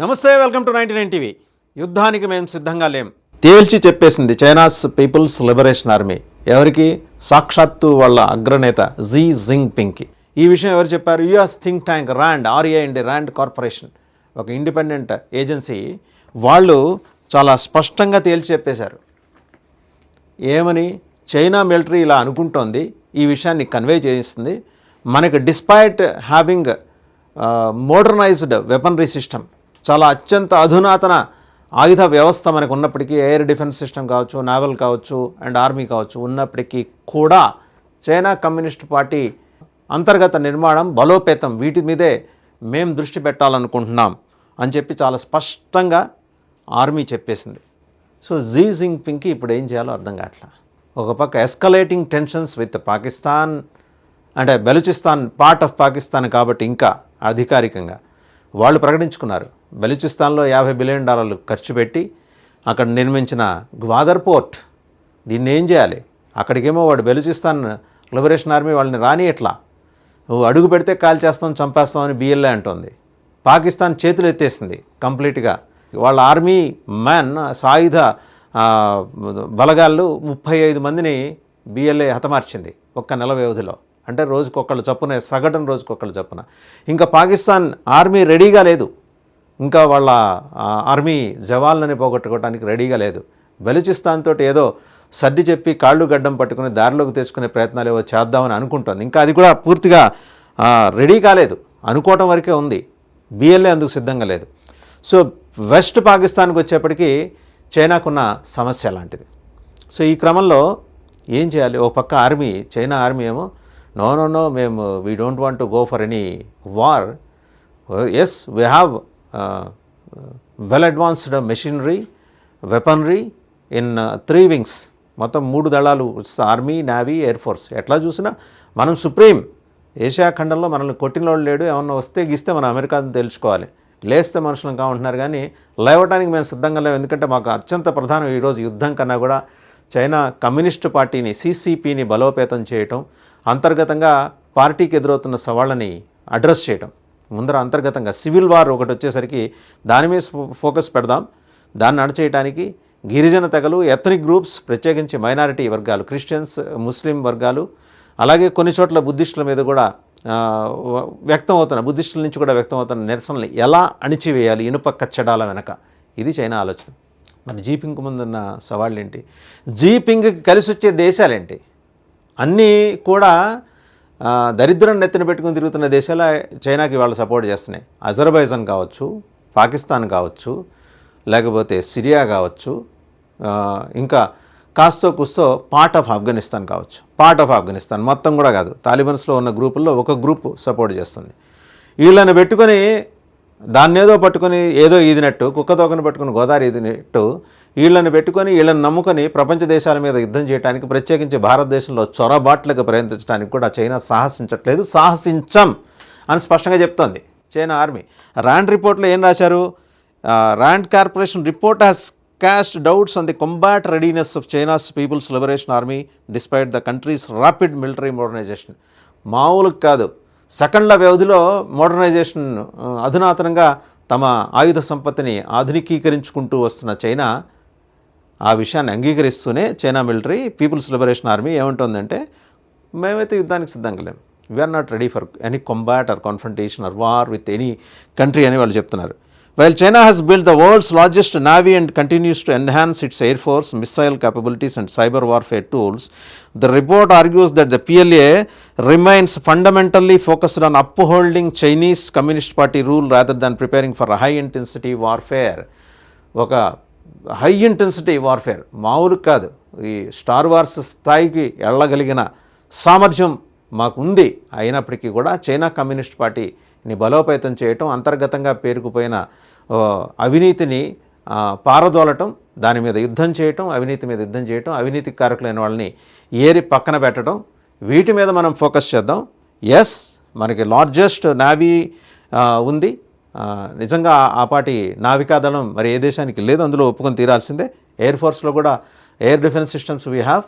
నమస్తే welcome to ninety nine TV. యుద్ధానికి మేము సిద్ధంగా లేం. తేల్చి చెప్పేసింది చైనాస్ పీపుల్స్ లిబరేషన్ ఆర్మీ. ఎవరికి? సాక్షాత్తు వాళ్ళ అగ్రనేత జీ జింగ్ పింగ్కి ఈ విషయం ఎవరు చెప్పారు? US think tank RAND R A and RAND corporation. ఒక ఇండిపెండెంట్ ఏజెన్సీ. వాళ్ళు చాలా స్పష్టంగా తేల్చి చెప్పేశారు. ఏమని? చైనా మిలిటరీ ఇలా అనుకుంటోంది. ఈ విషయాన్ని కన్వే చేయిస్తుంది మనకి despite having modernised weaponry system. చాలా అత్యంత అధునాతన ఆయుధ వ్యవస్థ మనకు ఉన్నప్పటికీ ఎయిర్ డిఫెన్స్ సిస్టమ్ కావచ్చు నావల్ కావచ్చు అండ్ ఆర్మీ కావచ్చు ఉన్నప్పటికీ కూడా చైనా కమ్యూనిస్ట్ పార్టీ అంతర్గత నిర్మాణం బలోపేతం వీటి మీదే మేం దృష్టి పెట్టాలనుకుంటున్నాం అని చెప్పి చాలా స్పష్టంగా ఆర్మీ చెప్పేసింది. సో జీ జింగ్ పింగ్కి ఇప్పుడు ఏం చేయాలో అర్థం కావట్లా. ఒక పక్క ఎస్కలేటింగ్ టెన్షన్స్ విత్ పాకిస్తాన్ అంటే బెలూచిస్తాన్ పార్ట్ ఆఫ్ పాకిస్తాన్ కాబట్టి ఇంకా అధికారికంగా వాళ్ళు ప్రకటించుకున్నారు. బెలూచిస్తాన్లో యాభై బిలియన్ డాలర్లు ఖర్చు పెట్టి అక్కడ నిర్మించిన గ్వాదర్ పోర్ట్. దీన్ని ఏం చేయాలి? అక్కడికేమో వాడు బెలూచిస్తాన్ లిబరేషన్ ఆర్మీ వాళ్ళని రాని ఎట్లా? నువ్వు అడుగు పెడితే కాల్ చేస్తాం చంపేస్తాం అని బిఎల్ఏ అంటోంది. పాకిస్తాన్ చేతులు ఎత్తేసింది కంప్లీట్గా. వాళ్ళ ఆర్మీ మ్యాన్ సాయుధ బలగాళ్ళు ముప్పై ఐదు మందిని బిఎల్ఏ హతమార్చింది ఒక్క నెల వ్యవధిలో. అంటే రోజుకొకళ్ళు చప్పున సగటున రోజుకొకళ్ళు చప్పున. ఇంకా పాకిస్తాన్ ఆర్మీ రెడీగా లేదు. ఇంకా వాళ్ళ ఆర్మీ జవాన్లని పోగొట్టుకోవడానికి రెడీగా లేదు. బెలూచిస్తాన్ తోటి ఏదో సర్ది చెప్పి కాళ్ళు గడ్డం పట్టుకుని దారిలోకి తెచ్చుకునే ప్రయత్నాలు ఏవో చేద్దామని అనుకుంటుంది. ఇంకా అది కూడా పూర్తిగా రెడీ కాలేదు. అనుకోవటం వరకే ఉంది. బిఎల్ఏ అందుకు సిద్ధంగా లేదు. సో వెస్ట్ పాకిస్తాన్కి వచ్చేప్పటికీ చైనాకున్న సమస్య లాంటిది సో ఈ క్రమంలో ఏం చేయాలి? ఓ పక్క ఆర్మీ చైనా ఆర్మీ ఏమో నో నో నో మేము we don't want to go for any war as we have well advanced machinery weaponry in three wings మొత్తం మూడు దళాలు ఆర్మీ నేవీ ఎయిర్ ఫోర్స్ ఎట్లా చూసినా మనం సుప్రీం ఏషియా ఖండంలో మనల్ని కొట్టినోడు లేడు. ఏమన్నా వస్తే గీస్తే మనం అమెరికాని తెలుసుకోవాలి. లేస్తే మనుషులం కాకుంటున్నారు కానీ లేవటానికి మేము సిద్ధంగా లేవు. ఎందుకంటే మాకు అత్యంత ప్రధానం ఈరోజు యుద్ధం కన్నా కూడా చైనా కమ్యూనిస్టు పార్టీని సీసీపీని బలోపేతం చేయటం అంతర్గతంగా పార్టీకి ఎదురవుతున్న సవాళ్ళని అడ్రస్ చేయటం. ముందర అంతర్గతంగా సివిల్ వార్ ఒకటి వచ్చేసరికి దాని మీద ఫో- ఫోకస్ పెడదాం. దాన్ని నడిచేయడానికి గిరిజన తెగలు ఎథనిక్ గ్రూప్స్ ప్రత్యేకించి మైనారిటీ వర్గాలు క్రిస్టియన్స్ ముస్లిం వర్గాలు అలాగే కొన్ని చోట్ల బుద్ధిస్టుల మీద కూడా వ్యక్తం అవుతున్న బుద్ధిస్టుల నుంచి కూడా వ్యక్తం అవుతున్న నిరసనలు ఎలా అణిచివేయాలి ఇనుప కచ్చడాల వెనక? ఇది చైనా ఆలోచన. మరి జీపింగ్ ముందున్న సవాళ్ళు ఏంటి జీపింగ్కి కలిసి వచ్చే దేశాలేంటి? అన్నీ కూడా దరిద్రం నెత్తిన పెట్టుకుని తిరుగుతున్న దేశాలు చైనాకి వాళ్ళు సపోర్ట్ చేస్తున్నాయి. అజర్బైజాన్ కావచ్చు పాకిస్తాన్ కావచ్చు లేకపోతే సిరియా కావచ్చు ఇంకా కాస్తో కుస్తో పార్ట్ ఆఫ్ ఆఫ్ఘనిస్తాన్ కావచ్చు. పార్ట్ ఆఫ్ ఆఫ్ఘనిస్తాన్ మొత్తం కూడా కాదు. తాలిబన్స్లో ఉన్న గ్రూపుల్లో ఒక గ్రూప్ సపోర్ట్ చేస్తుంది. వీళ్ళని పెట్టుకొని దాన్ని ఏదో పట్టుకొని ఏదో ఈదినట్టు కుక్క తోకను పట్టుకుని గోదావరి ఈదినట్టు వీళ్ళని పెట్టుకొని వీళ్ళని నమ్ముకొని ప్రపంచ దేశాల మీద యుద్ధం చేయడానికి ప్రత్యేకించి భారతదేశంలో చొరబాట్లకు ప్రయత్నించడానికి కూడా చైనా సాహసించట్లేదు. సాహసించం అని స్పష్టంగా చెప్తోంది చైనా ఆర్మీ. ర్యాండ్ రిపోర్ట్లో ఏం రాశారు? RAND corporation report has cast doubts on the combat readiness of China's People's Liberation Army despite the country's rapid military modernisation మామూలు కాదు. సెకండ్ల వ్యవధిలో మోడర్నైజేషన్ అధునాతనంగా తమ ఆయుధ సంపత్తిని ఆధునికీకరించుకుంటూ వస్తున్న చైనా ఆ విషయాన్ని అంగీకరిస్తూనే China military People's Liberation Army ఏమంటుందంటే మేమైతే యుద్ధానికి సిద్ధంగా లేము we're not ready for any combat or confrontation or war with any country అని వాళ్ళు చెప్తున్నారు. While China has built the world's largest navy and continues to enhance its air force, missile capabilities and cyber warfare tools, the report argues that the PLA remains fundamentally focused on upholding Chinese Communist Party rule rather than preparing for a high intensity warfare. ఒక high intensity warfare మామూలు కాదు ఈ star wars స్థాయికి వెళ్ళగలిగిన సామర్థ్యం మాకు ఉంది అయినప్పటికీ కూడా చైనా కమ్యూనిస్ట్ పార్టీని బలోపేతం చేయటం అంతర్గతంగా పేరుకుపోయిన అవినీతిని పారదోలటం దాని మీద యుద్ధం చేయటం అవినీతి మీద యుద్ధం చేయటం అవినీతి కారకులైన వాళ్ళని ఏరి పక్కన పెట్టడం వీటి మీద మనం ఫోకస్ చేద్దాం. ఎస్ మనకి లార్జెస్ట్ నావీ ఉంది. నిజంగా ఆపాటి నావికాదళం మరి ఏ దేశానికి లేదు అందులో ఒప్పుకొని తీరాల్సిందే. ఎయిర్ ఫోర్స్లో కూడా air defence systems we have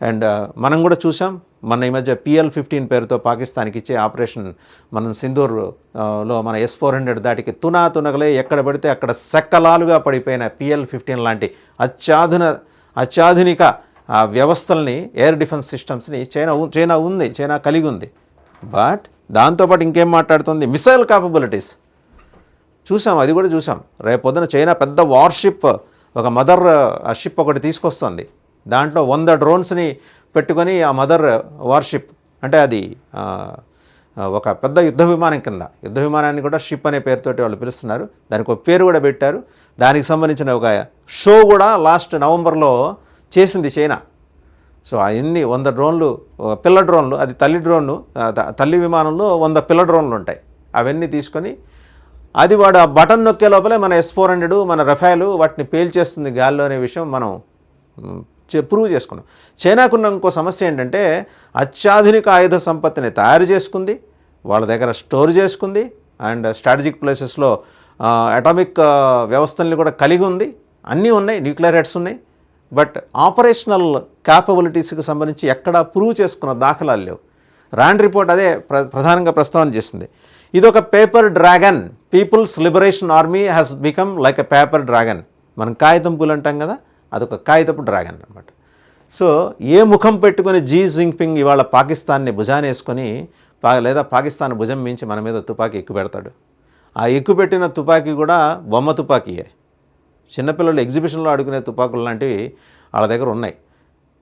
and మనం కూడా చూసాం మన ఈ మధ్య పిఎల్ ఫిఫ్టీన్ పేరుతో పాకిస్తాన్కి ఇచ్చే ఆపరేషన్ మనం సింధూర్లో మన ఎస్ ఫోర్ హండ్రెడ్ దాటికి తునా తునగలే ఎక్కడ పడితే అక్కడ సెక్కలాలుగా పడిపోయిన పిఎల్ ఫిఫ్టీన్ లాంటి అత్యాధున అత్యాధునిక వ్యవస్థల్ని ఎయిర్ డిఫెన్స్ సిస్టమ్స్ని చైనా ఉ- చైనా ఉంది చైనా కలిగి ఉంది. బట్ దాంతోపాటు ఇంకేం మాట్లాడుతుంది? మిసైల్ కాపబిలిటీస్ చూసాం అది కూడా చూసాం రేపు పొద్దున చైనా పెద్ద వార్షిప్ ఒక మదర్ షిప్ ఒకటి తీసుకొస్తుంది. దాంట్లో వంద డ్రోన్స్ని పెట్టుకొని ఆ మదర్ వార్షిప్ అంటే అది ఒక పెద్ద యుద్ధ విమానం కింద యుద్ధ విమానాన్ని కూడా షిప్ అనే పేరుతోటి వాళ్ళు పిలుస్తున్నారు. దానికి ఒక పేరు కూడా పెట్టారు. దానికి సంబంధించిన ఒక షో కూడా లాస్ట్ నవంబర్లో చేసింది చైనా. సో అవన్నీ వంద డ్రోన్లు పిల్ల డ్రోన్లు అది తల్లి డ్రోన్లు తల్లి విమానంలో వంద పిల్ల డ్రోన్లు ఉంటాయి. అవన్నీ తీసుకొని అది వాడు ఆ బటన్ నొక్కే లోపలే మన ఎస్ ఫోర్ హండ్రెడ్ మన రఫాయలు వాటిని పేల్చేస్తుంది గాల్లో అనే విషయం మనం ప్రూవ్ చేసుకున్నాం. చైనాకున్న ఇంకో సమస్య ఏంటంటే అత్యాధునిక ఆయుధ సంపత్తిని తయారు చేసుకుంది వాళ్ళ దగ్గర స్టోర్ చేసుకుంది అండ్ స్ట్రాటజిక్ ప్లేసెస్లో అటామిక్ వ్యవస్థల్ని కూడా కలిగి ఉంది. అన్నీ ఉన్నాయి న్యూక్లియర్ హెడ్స్ ఉన్నాయి. బట్ ఆపరేషనల్ క్యాపబిలిటీస్కి సంబంధించి ఎక్కడా ప్రూవ్ చేసుకున్న దాఖలాలు లేవు. ర్యాండ్ రిపోర్ట్ అదే ప్ర ప్రధానంగా ప్రస్తావన చేసింది. ఇది ఒక paper dragon. People's Liberation Army has become like a paper dragon. మనం కాగితం పూలు అంటాం కదా అదొక కాగితపు డ్రాగన్ అనమాట సో ఏ ముఖం పెట్టుకొని జీ జింగ్పింగ్ ఇవాళ పాకిస్తాన్ని భుజానేసుకొని పా లేదా పాకిస్తాన్ భుజం మించి మన మీద తుపాకీ ఎక్కువ పెడతాడు. ఆ ఎక్కువ పెట్టిన తుపాకీ కూడా బొమ్మ తుపాకీయే. చిన్నపిల్లలు ఎగ్జిబిషన్లో ఆడుకునే తుపాకులు లాంటివి వాళ్ళ దగ్గర ఉన్నాయి.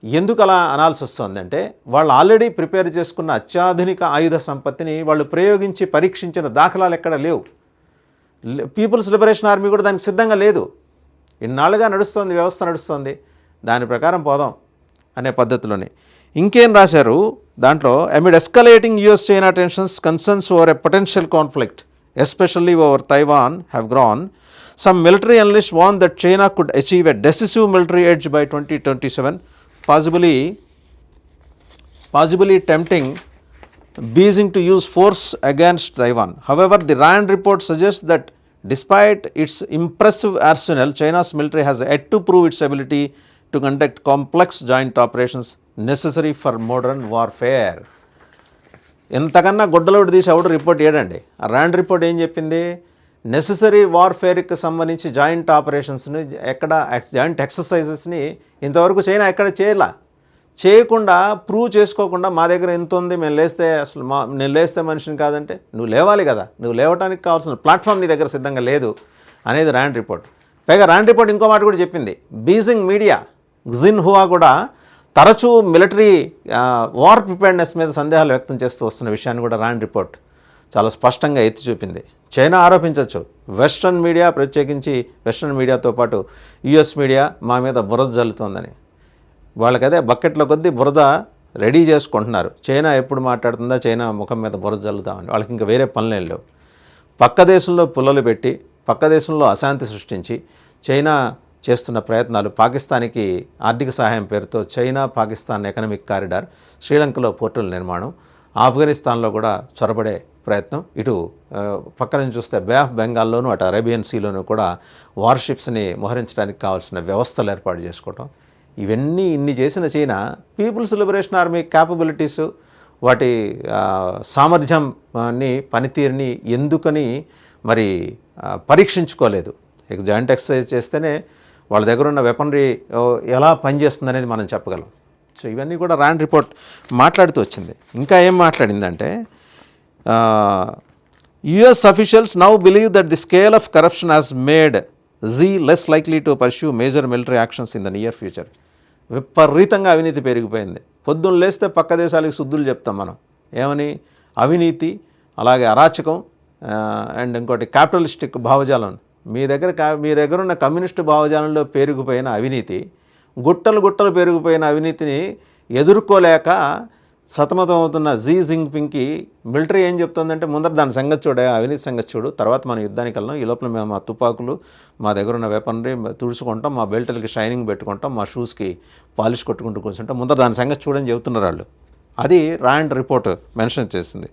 ఎందుకు అలా అనాల్సి వస్తుందంటే వాళ్ళు ఆల్రెడీ ప్రిపేర్ చేసుకున్న అత్యాధునిక ఆయుధ సంపత్తిని వాళ్ళు ప్రయోగించి పరీక్షించిన దాఖలాలు ఎక్కడ లేవు. పీపుల్స్ లిబరేషన్ ఆర్మీ కూడా దానికి సిద్ధంగా లేదు. ఇన్నాళ్ళుగా నడుస్తోంది వ్యవస్థ నడుస్తుంది. దాని ప్రకారం పోదాం అనే పద్ధతిలోనే. ఇంకేం రాశారు? దాంట్లో amid escalating US China tensions concerns over a potential conflict especially over Taiwan have grown some military analyst warn that China could achieve a decisive military edge by twenty twenty seven possibly possibly tempting Beijing to use force against Taiwan however the RAND report suggest that despite its impressive arsenal, China's military has yet to prove its ability to conduct complex joint operations necessary for modern warfare. ఎంతకన్నా గుడ్డలోడు తీసి out report ఏడండి ఆ rand report ఏం చెప్పింది necessary వార్ఫేర్కి సంబంధించి joint ఆపరేషన్స్ని ఎక్కడ joint ఎక్సర్సైజెస్ని ఇంతవరకు China ఎక్కడ చేయలా చేయకుండా ప్రూవ్ చేసుకోకుండా మా దగ్గర ఎంత ఉంది మేము లేస్తే అసలు మా నేను లేస్తే మనిషిని కాదంటే నువ్వు లేవాలి కదా నువ్వు లేవడానికి కావాల్సిన ప్లాట్ఫామ్ నీ దగ్గర సిద్ధంగా లేదు అనేది ర్యాండ్ రిపోర్ట్ పైగా ర్యాండ్ రిపోర్ట్ ఇంకో మాట కూడా చెప్పింది. బీజింగ్ మీడియా జిన్ హువా కూడా తరచూ మిలిటరీ వార్ ప్రిపేర్నెస్ మీద సందేహాలు వ్యక్తం చేస్తూ వస్తున్న విషయాన్ని కూడా ర్యాండ్ రిపోర్ట్ చాలా స్పష్టంగా ఎత్తి చూపింది. చైనా ఆరోపించవచ్చు వెస్ట్రన్ మీడియా ప్రత్యేకించి వెస్ట్రన్ మీడియాతో పాటు యుఎస్ మీడియా మా మీద బురద జల్లుతోందని. వాళ్ళకి అదే బకెట్ల కొద్దీ బురద రెడీ చేసుకుంటున్నారు. చైనా ఎప్పుడు మాట్లాడుతుందో? చైనా ముఖం మీద బురద జల్లుతామని వాళ్ళకి ఇంకా వేరే పనులేం లేవు. పక్క దేశంలో పుల్లలు పెట్టి పక్క దేశంలో అశాంతి సృష్టించి చైనా చేస్తున్న ప్రయత్నాలు పాకిస్తాన్కి ఆర్థిక సహాయం పేరుతో చైనా పాకిస్తాన్ ఎకనామిక్ కారిడార్ శ్రీలంకలో పోర్టుల నిర్మాణం ఆఫ్ఘనిస్తాన్లో కూడా చొరబడే ప్రయత్నం. ఇటు పక్క పక్కన చూస్తే బే ఆఫ్ బెంగాల్లోనూ అటు అరేబియన్ సీలోనూ కూడా వార్షిప్స్ని మోహరించడానికి కావాల్సిన వ్యవస్థలు ఏర్పాటు చేసుకోవటం. ఇవన్నీ ఇన్ని చేసిన China People's Liberation Army capabilities వాటి సామర్థ్యంని పనితీరుని ఎందుకని మరి పరీక్షించుకోలేదు. జాయింట్ ఎక్సర్సైజ్ చేస్తేనే వాళ్ళ దగ్గర ఉన్న వెపనరీ ఎలా పనిచేస్తుంది అనేది మనం చెప్పగలం. సో ఇవన్నీ కూడా ర్యాండ్ రిపోర్ట్ మాట్లాడుతూ వచ్చింది. ఇంకా ఏం మాట్లాడిందంటే US officials now believe that the scale of corruption has made Xi less likely to pursue major military actions in the near future. విపరీతంగా అవినీతి పెరిగిపోయింది. పొద్దున్న లేస్తే పక్క దేశాలకు శుద్ధులు చెప్తాం మనం. ఏమని? అవినీతి అలాగే అరాచకం అండ్ ఇంకోటి క్యాపిటలిస్టిక్ భావజాలం. మీ దగ్గర మీ దగ్గర ఉన్న కమ్యూనిస్టు భావజాలంలో పెరిగిపోయిన అవినీతి గుట్టలు గుట్టలు పెరిగిపోయిన అవినీతిని ఎదుర్కోలేక సతమతం అవుతున్న జీ జింగ్పింగ్కి మిలిటరీ ఏం చెప్తుందంటే ముందర దాని సంగతి చూడే అవినీతి సంగతి చూడు తర్వాత మనం యుద్ధానికి వెళ్ళాం ఈ లోపల మేము మా తుపాకులు మా దగ్గర ఉన్న వెపనరీ తుడుచుకుంటాం మా బెల్ట్లకి షైనింగ్ పెట్టుకుంటాం మా షూస్కి పాలిష్ కొట్టుకుంటూ కూర్చుంటాం. ముందర దాని సంగతి చూడని చెబుతున్నారు వాళ్ళు. అది రాయండ్ రిపోర్ట్ మెన్షన్ చేసింది.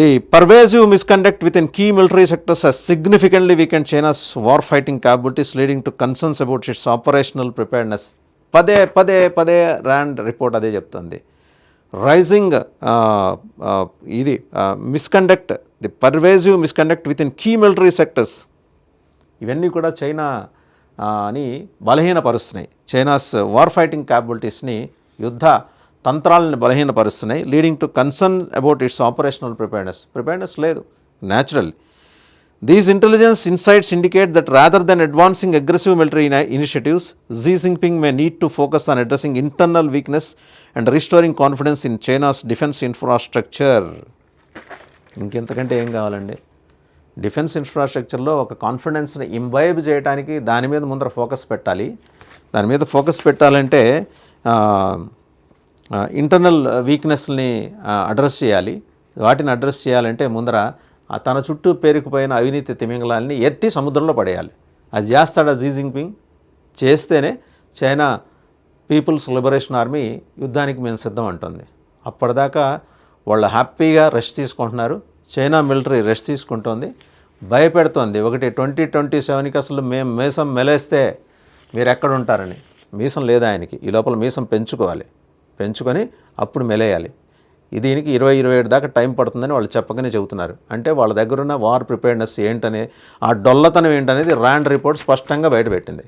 The pervasive misconduct within key military sectors significantly significantly weakened China's war fighting capabilities leading to concerns about its operational preparedness పదే పదే పదే ర్యాండ్ రిపోర్ట్ అదే చెప్తుంది. రైజింగ్ ఇది misconduct the pervasive misconduct within key military sectors ఇవన్నీ కూడా China అని బలహీనపరుస్తున్నాయి. చైనాస్ వార్ ఫైటింగ్ క్యాపబిలిటీస్ని యుద్ధ తంత్రాలను బలహీనపరుస్తున్నాయి. Leading to concern about its operational preparedness preparedness లేదు. Natural these intelligence insights indicate that rather than advancing aggressive military initiatives Xi Jinping may need to focus on addressing internal weakness and restoring confidence in China's defence infrastructure ఇంకెంతకంటే ఏం కావాలండి? Defence ఇన్ఫ్రాస్ట్రక్చర్లో ఒక కాన్ఫిడెన్స్ని imbibe చేయడానికి దాని మీద ముందర focus పెట్టాలి. దాని మీద ఫోకస్ పెట్టాలంటే ఇంటర్నల్ వీక్నెస్ని అడ్రస్ చేయాలి. వాటిని అడ్రస్ చేయాలంటే ముందర తన చుట్టూ పేరుకుపోయిన అవినీతి తిమింగలాల్ని ఎత్తి సముద్రంలో పడేయాలి. అది చేస్తాడా జీ జింగ్పింగ్ చేస్తేనే చైనా పీపుల్స్ లిబరేషన్ ఆర్మీ యుద్ధానికి మేము సిద్ధం అంటుంది. అప్పటిదాకా వాళ్ళు హ్యాపీగా రెస్ట్ తీసుకుంటున్నారు. చైనా మిలిటరీ రెస్ట్ తీసుకుంటుంది. భయపెడుతోంది. ఒకటి ట్వంటీ ట్వంటీ సెవెన్కి అసలు మేము మీసం మెలేస్తే మీరు ఎక్కడ ఉంటారని. మీసం లేదా ఆయనకి. ఈ లోపల మీసం పెంచుకోవాలి. పెంచుకొని అప్పుడు మెలేయాలి. దీనికి ఇరవై ఇరవై ఏడు దాకా టైం పడుతుందని వాళ్ళు చెప్పకనే చెబుతున్నారు. అంటే వాళ్ళ దగ్గర ఉన్న వార్ ప్రిపేర్నెస్ ఏంటనే ఆ డొల్లతనం ఏంటనేది ర్యాండ్ రిపోర్ట్ స్పష్టంగా బయటపెట్టింది